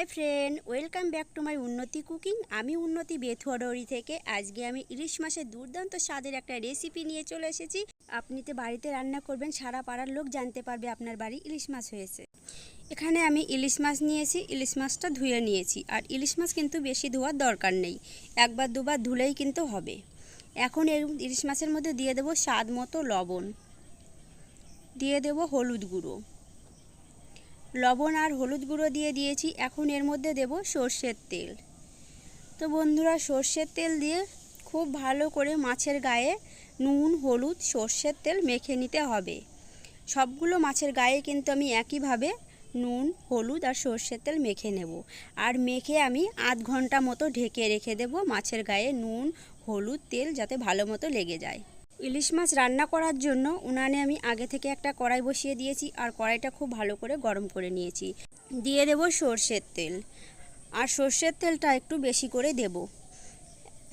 Hi friend, welcome back to my Unnati cooking. আমি উন্নতি বেথুয়াডরি থেকে। আজকে আমি ইলিশ মাছের দুর্দান্ত স্বাদের একটা রেসিপি নিয়ে চলে এসেছি। আপনি তো বাড়িতে রান্না করবেন, সারা পাড়ার লোক জানতে পারবে আপনার বাড়ি ইলিশ মাছ হয়েছে। এখানে আমি ইলিশ মাছ নিয়েছি, ইলিশ মাছটা ধুয়ে নিয়েছি। আর ইলিশ মাছ কিন্তু বেশি ধোয়ার দরকার নেই। একবার দুবার ধুলেই কিন্তু হবে। এখন এর ইলিশ মাছের মধ্যে দিয়ে দেবো স্বাদ মতো লবণ। দিয়ে দেবো হলুদ গুঁড়ো। লবণ আর হলুদ গুঁড়ো দিয়ে দিয়েছি। এখন এর মধ্যে দেব সর্ষের তেল। তো বন্ধুরা, সর্ষের তেল দিয়ে খুব ভালো করে মাছের গায়ে নুন, হলুদ, সর্ষের তেল মেখে নিতে হবে। সবগুলো মাছের গায়ে কিন্তু আমি একইভাবে নুন, হলুদ আর সর্ষের তেল মেখে নেব। আর মেখে আমি আধ ঘণ্টা মতো ঢেকে রেখে দেব মাছের গায়ে নুন, হলুদ, তেল যাতে ভালো মতো লেগে যায়। ইলিশ মাছ রান্না করার জন্য উনানে আমি আগে থেকে একটা কড়াই বসিয়ে দিয়েছি আর কড়াইটা খুব ভালো করে গরম করে নিয়েছি। দিয়ে দেব সর্ষের তেল। আর সর্ষের তেলটা একটু বেশি করে দেব।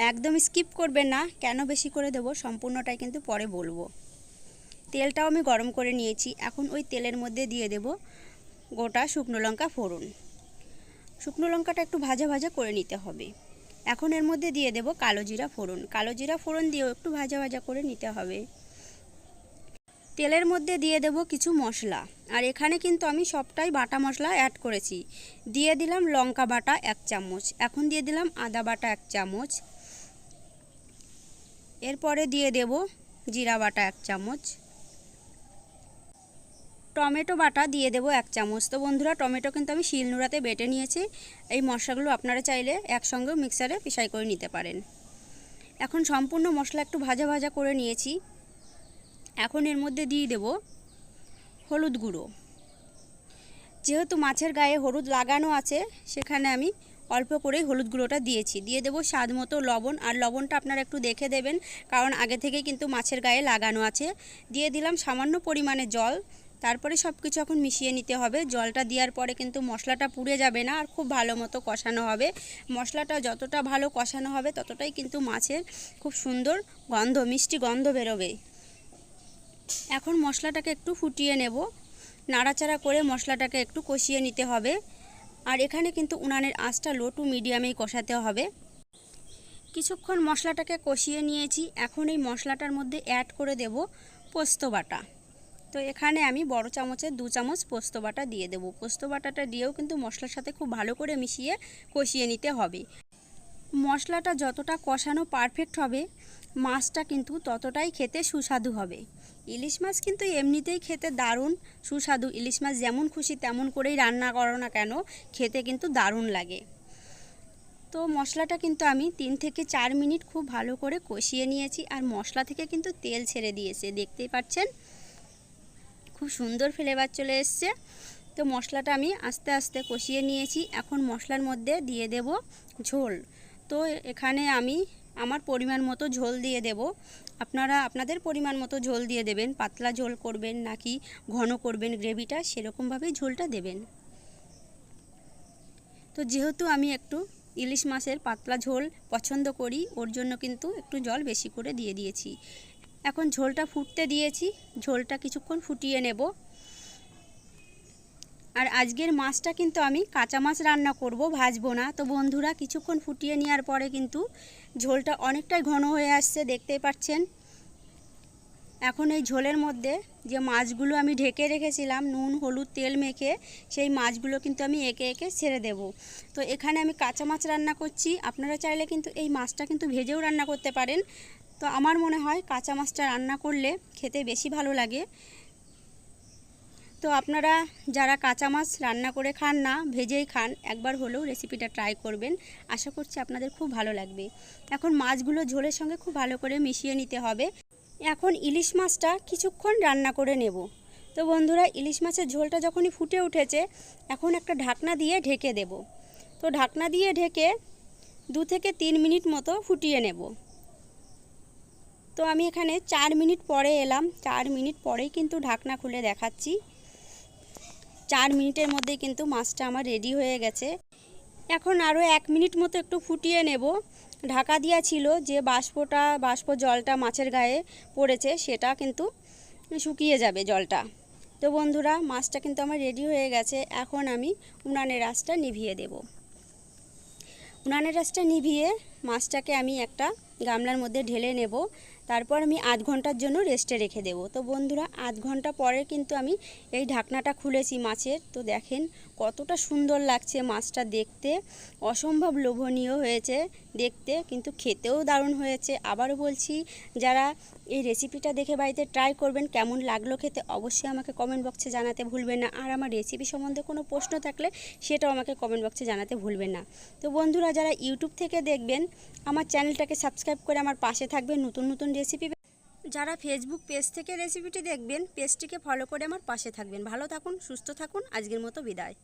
একদম স্কিপ করবে না, কেন বেশি করে দেব সম্পূর্ণটাই কিন্তু পরে বলব। তেলটাও আমি গরম করে নিয়েছি। এখন ওই তেলের মধ্যে দিয়ে দেব গোটা শুকনো লঙ্কা ফোড়ন। শুকনো লঙ্কাটা একটু ভাজা ভাজা করে নিতে হবে। এখন এর মধ্যে দিয়ে দেব কালো জিরা ফোড়ন। কালো জিরা ফোড়ন দিয়েও একটু ভাজা ভাজা করে নিতে হবে। তেলের মধ্যে দিয়ে দেব কিছু মশলা। আর এখানে কিন্তু আমি সবটাই বাটা মশলা অ্যাড করেছি। দিয়ে দিলাম লঙ্কা বাটা এক চামচ। এখন দিয়ে দিলাম আদা বাটা এক চামচ। এরপরে দিয়ে দেব জিরা বাটা এক চামচ। টমেটো বাটা দিয়ে দেবো এক চামচ। তো বন্ধুরা, টমেটো কিন্তু আমি শিলনোড়াতে বেটে নিয়েছি। এই মশলাগুলো আপনারা চাইলে একসঙ্গে মিক্সারে পিসাই করে নিতে পারেন। এখন সম্পূর্ণ মশলা একটু ভাজা ভাজা করে নিয়েছি। এখন এর মধ্যে দিয়ে দেব হলুদ গুঁড়ো। যেহেতু মাছের গায়ে হলুদ লাগানো আছে, সেখানে আমি অল্প করেই হলুদ গুঁড়োটা দিয়েছি। দিয়ে দেবো স্বাদ মতো লবণ। আর লবণটা আপনারা একটু দেখে দেবেন, কারণ আগে থেকে কিন্তু মাছের গায়ে লাগানো আছে। দিয়ে দিলাম সামান্য পরিমাণে জল। তারপরে সব কিছু এখন মিশিয়ে নিতে হবে। জলটা দেওয়ার পরে কিন্তু মশলাটা পুড়ে যাবে না, আর খুব ভালো মতো কষানো হবে। মশলাটা যতটা ভালো কষানো হবে, ততটাই কিন্তু মাছের খুব সুন্দর গন্ধ, মিষ্টি গন্ধ বেরোবে। এখন মশলাটাকে একটু ফুটিয়ে নেব। নাড়াচাড়া করে মশলাটাকে একটু কষিয়ে নিতে হবে। আর এখানে কিন্তু উনানের আঁচটা লো টু মিডিয়ামেই কষাতে হবে। কিছুক্ষণ মশলাটাকে কষিয়ে নিয়েছি। এখন এই মশলাটার মধ্যে অ্যাড করে দেব পোস্ত বাটা। তো এখানে আমি বড় চামচের দু চামচ পোস্ত বাটা দিয়ে দেবো। পোস্ত বাটাটা দিয়েও কিন্তু মশলার সাথে খুব ভালো করে মিশিয়ে কষিয়ে নিতে হবে। মশলাটা যতটা কষানো পারফেক্ট হবে, মাছটা কিন্তু ততটাই খেতে সুস্বাদু হবে। ইলিশ মাছ কিন্তু এমনিতেই খেতে দারুণ সুস্বাদু। ইলিশ মাছ যেমন খুশি তেমন করেই রান্না করো না কেন, খেতে কিন্তু দারুণ লাগে। তো মশলাটা কিন্তু আমি তিন থেকে চার মিনিট খুব ভালো করে কষিয়ে নিয়েছি। আর মশলা থেকে কিন্তু তেল ছেড়ে দিয়েছে। দেখতেই পাচ্ছেন? খুব সুন্দর ফ্লেভার চলে এসছে। তো মশলাটা আমি আস্তে আস্তে কষিয়ে নিয়েছি। এখন মশলার মধ্যে দিয়ে দেব ঝোল। তো এখানে আমি আমার পরিমাণ মতো ঝোল দিয়ে দেব। আপনারা আপনাদের পরিমাণ মতো ঝোল দিয়ে দেবেন। পাতলা ঝোল করবেন নাকি ঘন করবেন গ্রেভিটা, সেরকমভাবেই ঝোলটা দেবেন। তো যেহেতু আমি একটু ইলিশ মাছের পাতলা ঝোল পছন্দ করি, ওর জন্য কিন্তু একটু জল বেশি করে দিয়ে দিয়েছি। এখন ঝোলটা ফুটতে দিয়েছি। ঝোলটা কিছুক্ষণ ফুটিয়ে নেব। আর আজকের মাছটা কিন্তু আমি কাঁচা মাছ রান্না করব, ভাজব না। তো বন্ধুরা, কিছুক্ষণ ফুটিয়ে নেওয়ার পরে কিন্তু ঝোলটা অনেকটাই ঘন হয়ে আসছে, দেখতেই পাচ্ছেন। এখন এই ঝোলের মধ্যে যে মাছগুলো আমি ঢেকে রেখেছিলাম, নুন, হলুদ, তেল মেখে, সেই মাছগুলো কিন্তু আমি একে একে ছেড়ে দেব। তো এখানে আমি কাঁচা মাছ রান্না করছি। আপনারা চাইলে কিন্তু এই মাছটা কিন্তু ভেজেও রান্না করতে পারেন। তো আমার মনে হয় কাঁচা মাছটা রান্না করলে খেতে বেশি ভালো লাগে। তো আপনারা যারা কাঁচা মাছ রান্না করে খান না, ভেজেই খান, একবার হলেও রেসিপিটা ট্রাই করবেন। আশা করছি আপনাদের খুব ভালো লাগবে। এখন মাছগুলো ঝোলের সঙ্গে খুব ভালো করে মিশিয়ে নিতে হবে। এখন ইলিশ মাছটা কিছুক্ষণ রান্না করে নেব। তো বন্ধুরা, ইলিশ মাছের ঝোলটা যখনই ফুটে উঠেছে, এখন একটা ঢাকনা দিয়ে ঢেকে দেব। তো ঢাকনা দিয়ে ঢেকে দু থেকে তিন মিনিট মতো ফুটিয়ে নেব। তো আমি এখানে চার মিনিট পরে এলাম। চার মিনিট পরেই কিন্তু ঢাকনা খুলে দেখাচ্ছি। চার মিনিটের মধ্যে কিন্তু মাছটা আমার রেডি হয়ে গেছে। এখন আরও এক মিনিট মতো একটু ফুটিয়ে নেব। ঢাকা দিয়া ছিল যে বাষ্পটা, বাষ্প জলটা মাছের গায়ে পড়েছে, সেটা কিন্তু শুকিয়ে যাবে জলটা। তো বন্ধুরা, মাছটা কিন্তু আমার রেডি হয়ে গেছে। এখন আমি উনানের রাসটা নিভিয়ে দেব। উনানের রাসটা নিভিয়ে মাছটাকে আমি একটা গামলার মধ্যে ঢেলে নেব। তারপর আমি আধ ঘণ্টার জন্য রেস্টে রেখে দেব। তো বন্ধুরা, আধ ঘণ্টা পরে কিন্তু আমি এই ঢাকনাটা খুলেছি মাছের। তো দেখেন কতটা সুন্দর লাগছে মাছটা দেখতে। অসম্ভব লোভনীয় হয়েছে দেখতে, কিন্তু খেতেও দারুণ হয়েছে। আবারও বলছি, যারা এই রেসিপিটা দেখে বাড়িতে ট্রাই করবেন, কেমন লাগল খেতে অবশ্যই আমাকে কমেন্ট বক্সে জানাতে ভুলবেন না। আর আমার রেসিপি সম্বন্ধে কোনো প্রশ্ন থাকলে সেটাও আমাকে কমেন্ট বক্সে জানাতে ভুলবেন না। তো বন্ধুরা, যারা ইউটিউব থেকে দেখবেন, আমার চ্যানেলটাকে সাবস্ক্রাইব করে আমার পাশে থাকবেন। নতুন নতুন রেসিপি যারা ফেসবুক পেজ থেকে রেসিপিটি দেখবেন পেজটিকে ফলো করে আমার পাশে থাকবেন। ভালো থাকুন, সুস্থ থাকুন। আজকের মতো বিদায়।